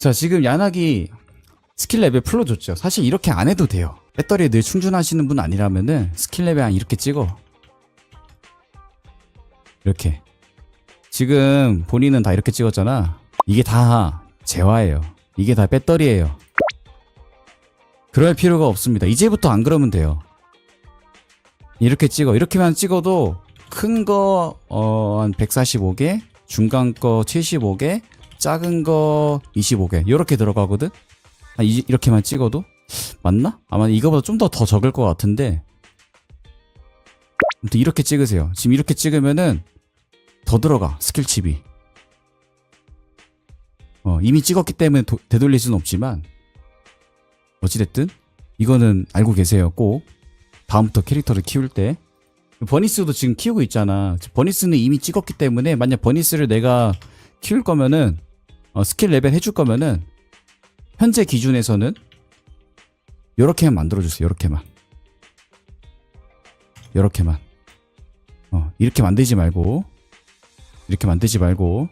자, 지금 야나기 스킬 레벨 풀어줬죠. 사실 이렇게 안 해도 돼요. 배터리 늘 충전하시는 분 아니라면은 스킬 레벨 한 이렇게 찍어. 이렇게. 지금 본인은 다 이렇게 찍었잖아. 이게 다 재화예요. 이게 다 배터리예요. 그럴 필요가 없습니다. 이제부터 안 그러면 돼요. 이렇게 찍어. 이렇게만 찍어도 큰 거, 어, 한 145개, 중간 거 75개, 작은 거 25개. 이렇게 들어가거든? 아, 이, 이렇게만 찍어도? 맞나? 아마 이거보다 좀더더 적을 것 같은데. 아무튼 이렇게 찍으세요. 지금 이렇게 찍으면은 더 들어가, 스킬칩이. 어, 이미 찍었기 때문에 도- 되돌릴 수는 없지만, 어찌됐든, 이거는 알고 계세요, 꼭. 다음부터 캐릭터를 키울 때. 버니스도 지금 키우고 있잖아. 버니스는 이미 찍었기 때문에, 만약 버니스를 내가 키울 거면은, 어, 스킬 레벨 해줄 거면은, 현재 기준에서는, 요렇게만 만들어주세요, 요렇게만. 요렇게만. 어, 이렇게 만들지 말고, 이렇게 만들지 말고,